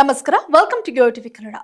ನಮಸ್ಕಾರ. Welcome to TV Kannada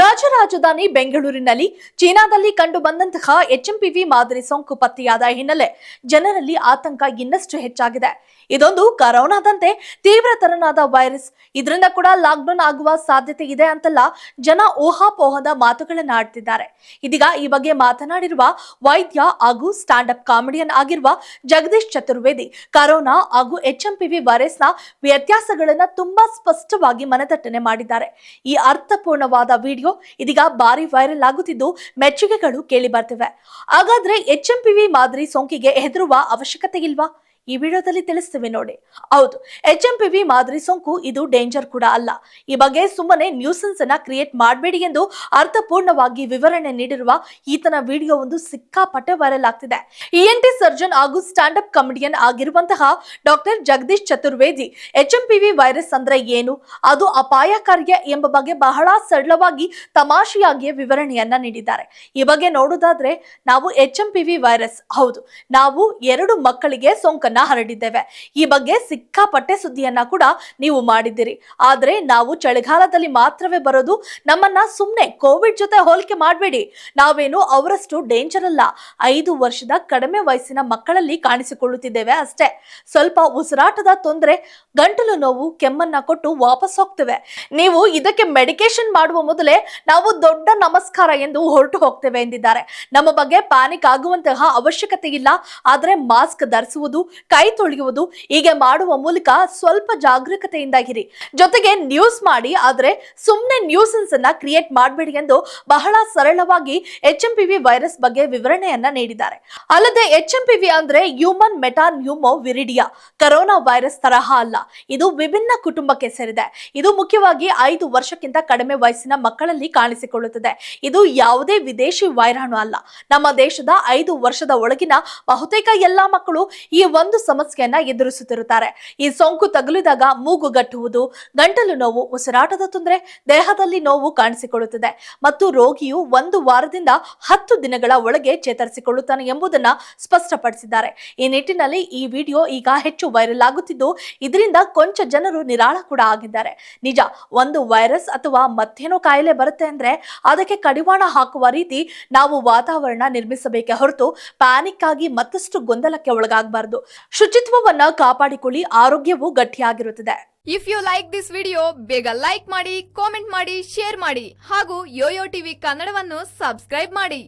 ರಾಜ್ಯ ರಾಜಧಾನಿ ಬೆಂಗಳೂರಿನಲ್ಲಿ ಚೀನಾದಲ್ಲಿ ಕಂಡು ಬಂದಂತಹ ಎಚ್ಎಂಪಿವಿ ಮಾದರಿ ಸೋಂಕು ಪತ್ತೆಯಾದ ಹಿನ್ನೆಲೆ ಜನರಲ್ಲಿ ಆತಂಕ ಇನ್ನಷ್ಟು ಹೆಚ್ಚಾಗಿದೆ. ಇದೊಂದು ಕರೋನಾದಂತೆ ತೀವ್ರತರನಾದ ವೈರಸ್. ಇದರಿಂದ ಕೂಡ ಲಾಕ್ಡೌನ್ ಆಗುವ ಸಾಧ್ಯತೆ ಇದೆ ಅಂತೆಲ್ಲ ಜನ ಊಹಾಪೋಹದ ಮಾತುಗಳನ್ನ ಆಡ್ತಿದ್ದಾರೆ ಇದೀಗ ಈ ಬಗ್ಗೆ ಮಾತನಾಡಿರುವ ವೈದ್ಯ ಹಾಗೂ ಸ್ಟ್ಯಾಂಡ್ ಅಪ್ ಕಾಮಿಡಿಯನ್ ಆಗಿರುವ ಜಗದೀಶ್ ಚತುರ್ವೇದಿ, ಕರೋನಾ ಹಾಗೂ ಎಚ್ಎಂಪಿವಿ ವೈರಸ್ನ ವ್ಯತ್ಯಾಸಗಳನ್ನ ತುಂಬಾ ಸ್ಪಷ್ಟವಾಗಿ ಮನದಟ್ಟಣೆ ಮಾಡಿದ್ದಾರೆ. ಈ ಅರ್ಥಪೂರ್ಣವಾದ ವಿಡಿಯೋ ಇದೀಗ ಭಾರಿ ವೈರಲ್ ಆಗುತ್ತಿದ್ದು ಮೆಚ್ಚುಗೆಗಳು ಕೇಳಿ ಬರ್ತಿವೆ. ಹಾಗಾದ್ರೆ ಎಚ್ ಎಂಪಿ ವಿ ಮಾದರಿ ಸೋಂಕಿಗೆ ಹೆದರುವ ಅವಶ್ಯಕತೆ ಇಲ್ವಾ? ಈ ವಿಡಿಯೋದಲ್ಲಿ ತಿಳಿಸ್ತೇವೆ ನೋಡಿ. ಹೌದು ಎಚ್ ಎಂ ಪಿ ವಿ ಮಾದರಿ ಸೋಂಕು ಇದು ಡೇಂಜರ್ ಕೂಡ ಅಲ್ಲ. ಈ ಬಗ್ಗೆ ಸುಮ್ಮನೆ ನ್ಯೂಸನ್ಸ್ ಅನ್ನ ಕ್ರಿಯೇಟ್ ಮಾಡಬೇಡಿ ಎಂದು ಅರ್ಥಪೂರ್ಣವಾಗಿ ವಿವರಣೆ ನೀಡಿರುವ ಈತನ ವಿಡಿಯೋ ಒಂದು ಸಿಕ್ಕಾಪಟ್ಟೆ ವೈರಲ್ ಆಗ್ತಿದೆ. ಇಎನ್ಟಿ ಸರ್ಜನ್ ಹಾಗೂ ಸ್ಟ್ಯಾಂಡ್ ಅಪ್ ಕಾಮಿಡಿಯನ್ ಆಗಿರುವಂತಹ doctor Jagadish Chaturvedi H M P V virus ಅಂದ್ರೆ ಏನು? ಅದು ಅಪಾಯಕಾರಿಯ ಎಂಬ ಬಗ್ಗೆ ಬಹಳ ಸರಳವಾಗಿ ತಮಾಷೆಯಾಗಿಯೇ ವಿವರಣೆಯನ್ನ ನೀಡಿದ್ದಾರೆ. ಈ ಬಗ್ಗೆ ನೋಡೋದಾದ್ರೆ ನಾವು H M P V virus ಹೌದು, ನಾವು ಎರಡು ಮಕ್ಕಳಿಗೆ ಸೋಂಕನ್ನ ಹರಡಿದ್ದೇವೆ. ಈ ಬಗ್ಗೆ ಸಿಕ್ಕಾಪಟ್ಟೆ ಸುದ್ದಿಯನ್ನ ಕೂಡ ನೀವು ಮಾಡಿದ್ದೀರಿ. ಆದ್ರೆ ನಾವು ಚಳಿಗಾಲದಲ್ಲಿ ಮಾತ್ರವೇ ಬರೋದು ನಮ್ಮನ್ನ ಸುಮ್ಮನೆ ಕೋವಿಡ್ ಜೊತೆ ಹೋಲಿಕೆ ಮಾಡಬೇಡಿ. ನಾವೇನು ಅವರಷ್ಟು ಡೇಂಜರ್ ಅಲ್ಲ. ಐದು ವರ್ಷದ ಕಡಿಮೆ ವಯಸ್ಸಿನ ಮಕ್ಕಳಲ್ಲಿ ಕಾಣಿಸಿಕೊಳ್ಳುತ್ತಿದ್ದೇವೆ ಅಷ್ಟೇ. ಸ್ವಲ್ಪ ಉಸಿರಾಟದ ತೊಂದರೆ, ಗಂಟಲು ನೋವು, ಕೆಮ್ಮನ್ನ ಕೊಟ್ಟು ವಾಪಸ್ ಹೋಗ್ತೇವೆ. ನೀವು ಇದಕ್ಕೆ ಮೆಡಿಕೇಶನ್ ಮಾಡುವ ಮೊದಲೇ ನಾವು ದೊಡ್ಡ ನಮಸ್ಕಾರ ಎಂದು ಹೊರಟು ಹೋಗ್ತೇವೆ ಎಂದಿದ್ದಾರೆ. ನಮ್ಮ ಬಗ್ಗೆ ಪ್ಯಾನಿಕ್ ಆಗುವಂತಹ ಅವಶ್ಯಕತೆ ಇಲ್ಲ. ಆದ್ರೆ ಮಾಸ್ಕ್ ಧರಿಸುವುದು ಕೈ ತೊಳೆಯುವುದು ಹೀಗೆ ಮಾಡುವ ಮೂಲಕ ಸ್ವಲ್ಪ ಜಾಗರೂಕತೆಯಿಂದಾಗಿರಿ. ಜೊತೆಗೆ ನ್ಯೂಸ್ ಮಾಡಿ, ಆದರೆ ಸುಮ್ಮನೆ ನ್ಯೂಸನ್ಸ್ ಅನ್ನ ಕ್ರಿಯೇಟ್ ಮಾಡಬೇಡಿ ಎಂದು ಬಹಳ ಸರಳವಾಗಿ ಎಚ್ ಎಂ ವೈರಸ್ ಬಗ್ಗೆ ವಿವರಣೆಯನ್ನ ನೀಡಿದ್ದಾರೆ. ಅಲ್ಲದೆ ಎಚ್ ಎಂ ಪಿ ವಿ ಅಂದ್ರೆ ಹ್ಯೂಮನ್ ಮೆಟಾನ್ ಹ್ಯೂಮೋ ವಿರಿಡಿಯಾ ಕರೋನಾ ವೈರಸ್ ತರಹ ಅಲ್ಲ. ಇದು ವಿಭಿನ್ನ ಕುಟುಂಬಕ್ಕೆ ಸೇರಿದೆ. ಇದು ಮುಖ್ಯವಾಗಿ ಐದು ವರ್ಷಕ್ಕಿಂತ ಕಡಿಮೆ ವಯಸ್ಸಿನ ಮಕ್ಕಳಲ್ಲಿ ಕಾಣಿಸಿಕೊಳ್ಳುತ್ತದೆ. ಇದು ಯಾವುದೇ ವಿದೇಶಿ ವೈರಾಣು ಅಲ್ಲ. ನಮ್ಮ ದೇಶದ ಐದು ವರ್ಷದ ಒಳಗಿನ ಬಹುತೇಕ ಎಲ್ಲಾ ಮಕ್ಕಳು ಈ ಒಂದು ಸಮಸ್ಯೆಯನ್ನ ಎದುರಿಸುತ್ತಿರುತ್ತಾರೆ. ಈ ಸೋಂಕು ತಗುಲಿದಾಗ ಮೂಗು ಗಟ್ಟುವುದು, ಗಂಟಲು ನೋವು, ಉಸಿರಾಟದ ತೊಂದರೆ, ದೇಹದಲ್ಲಿ ನೋವು ಕಾಣಿಸಿಕೊಳ್ಳುತ್ತದೆ ಮತ್ತು ರೋಗಿಯು ಒಂದು ವಾರದಿಂದ ಹತ್ತು ದಿನಗಳ ಒಳಗೆ ಚೇತರಿಸಿಕೊಳ್ಳುತ್ತಾನೆ ಎಂಬುದನ್ನ ಸ್ಪಷ್ಟಪಡಿಸಿದ್ದಾರೆ. ಈ ನಿಟ್ಟಿನಲ್ಲಿ ಈ ವಿಡಿಯೋ ಈಗ ಹೆಚ್ಚು ವೈರಲ್ ಆಗುತ್ತಿದ್ದು, ಇದರಿಂದ ಕೊಂಚ ಜನರು ನಿರಾಳ ಕೂಡ ಆಗಿದ್ದಾರೆ. ನಿಜ, ಒಂದು ವೈರಸ್ ಅಥವಾ ಮತ್ತೇನೋ ಕಾಯಿಲೆ ಬರುತ್ತೆ ಅಂದ್ರೆ ಅದಕ್ಕೆ ಕಡಿವಾಣ ಹಾಕುವ ರೀತಿ ನಾವು ವಾತಾವರಣ ನಿರ್ಮಿಸಬೇಕೆ ಹೊರತು ಪ್ಯಾನಿಕ್ ಆಗಿ ಮತ್ತಷ್ಟು ಗೊಂದಲಕ್ಕೆ ಒಳಗಾಗಬಾರದು. ಶುಚಿತ್ವವನ್ನ ಕಾಪಾಡಿಕೊಳ್ಳಿ, ಆರೋಗ್ಯವು ಗಟ್ಟಿಯಾಗಿರುತ್ತದೆ. If you like this video ಬೇಗ ಲೈಕ್ ಮಾಡಿ ಕಾಮೆಂಟ್ ಮಾಡಿ ಶೇರ್ ಮಾಡಿ ಹಾಗೂ ಯೋಯೋ ಟಿವಿ ಕನ್ನಡವನ್ನು ಸಬ್ಸ್ಕ್ರೈಬ್ ಮಾಡಿ.